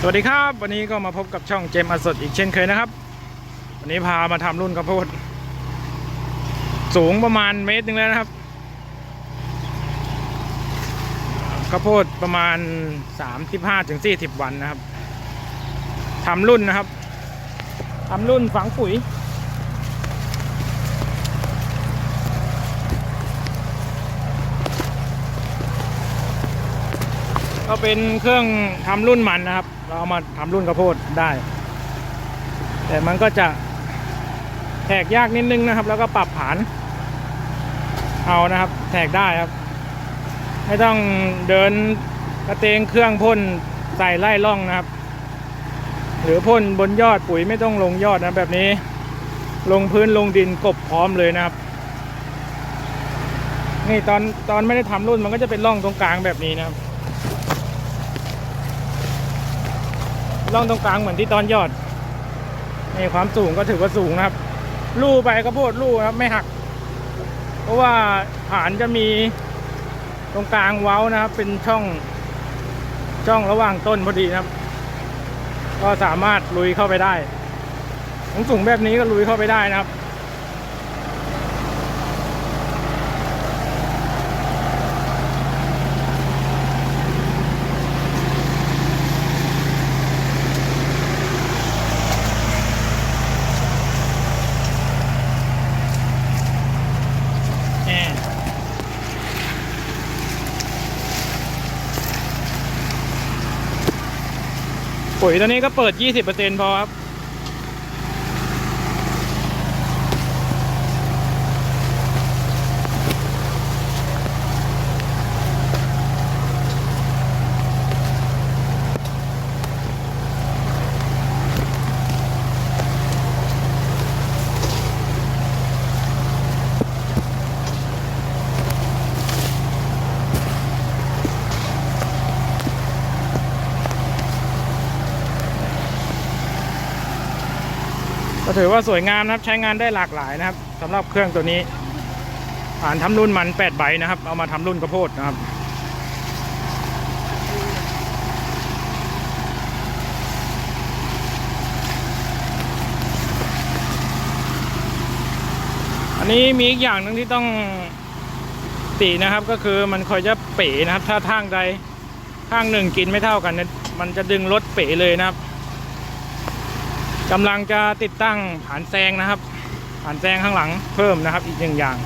สวัสดีครับ วันนี้ก็มาพบกับช่องเจมส์อสดอีกเช่นเคยนะครับ วันนี้พามาทำรุ่นกระโพดสูงประมาณเมตรหนึงแล้วนะครับกระโพดประมาณ 35-40วันนะครับทำรุ่นนะครับทำรุ่นฝังปุ๋ย ก็เป็นเครื่องทำรุ่นมันนะครับ เราเอามาทำรุ่นข้าวโพดได้ แต่มันก็จะแทกยากนิดนึงนะครับ แล้วก็ปรับผาน เอานะครับแทกได้ครับ ไม่ต้องเดินกระเตงเครื่องพ่นใส่ไล่ล่องนะครับ หรือพ่นบนยอดปุ๋ยไม่ต้องลงยอดนะแบบนี้ ลงพื้นลงดินกบพร้อมเลยนะครับ นี่ตอนตอนไม่ได้ทำรุ่นมันก็จะเป็นร่องตรงกลางแบบนี้นะครับ ร่องตรงกลางเหมือนที่ตอนยอดนี่ความสูงก็ถือว่าสูงนะครับ ลู่ไปก็โพดลู่นครับไม่หัก เพราะว่าฐานจะมีตรงกลางเว้านะครับ เป็นช่องช่องระหว่างต้นพอดีนะครับ ก็สามารถลุยเข้าไปได้ของสูงแบบนี้ก็ลุยเข้าไปได้นะครับ แน่ ปุ๋ยตัวนี้ก็เปิด 20%พอครับ ก็ถือว่าสวยงามนะครับใช้งานได้หลากหลายนะครับสำหรับเครื่องตัวนี้ผ่านทำรุ่นมัน8ใบนะครับ เอามาทำรุ่นข้าวโพดนะครับอันนี้มีอีกอย่างหนึ่งที่ต้องตินะครับก็คือมันคอยจะเป๋นะครับ ถ้าทางใดข้างหนึ่งกินไม่เท่ากันเนี่ยมันจะดึงรถเป๋เลยนะครับ กำลังจะติดตั้งผ่านแซงนะครับ ผ่านแซงข้างหลังเพิ่มนะครับ อีกหนึ่งอย่าง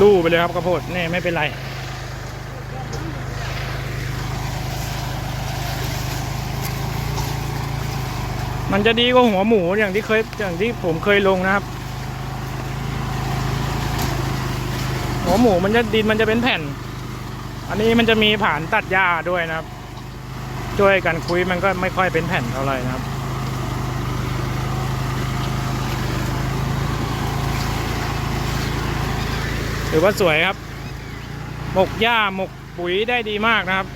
ลู่ไปเลยครับข้าวโพดนี่ไม่เป็นไร มันจะดีกว่าหัวหมูอย่างที่เคยอย่างที่ผมเคยลงนะครับ หัวหมูมันจะดินมันจะเป็นแผ่น อันนี้มันจะมีผ่านตัดหญ้าด้วยนะครับ ช่วยกันคุยมันก็ไม่ค่อยเป็นแผ่นเท่าไหร่นะครับถือว่าสวยครับ หมกหญ้าหมกปุ๋ยได้ดีมากนะครับ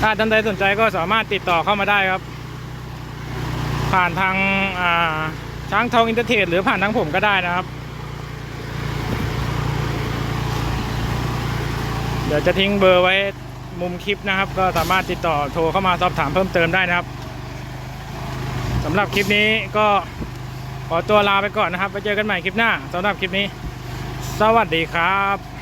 ถ้าท่านใดสนใจก็สามารถติดต่อเข้ามาได้ครับ ผ่านทางาช้างทองอินเตอร์เทรดหรือผ่านทางผมก็ได้นะครับ เดี๋ยวจะทิ้งเบอร์ไว้มุมคลิปนะครับ ก็สามารถติดต่อโทรเข้ามาสอบถามเพิ่มเติมได้นะครับสำหรับคลิปนี้ก็ขอตัวลาไปก่อนนะครับไว้เจอกันใหม่คลิปหน้าสำหรับคลิปนี้ สวัสดีครับ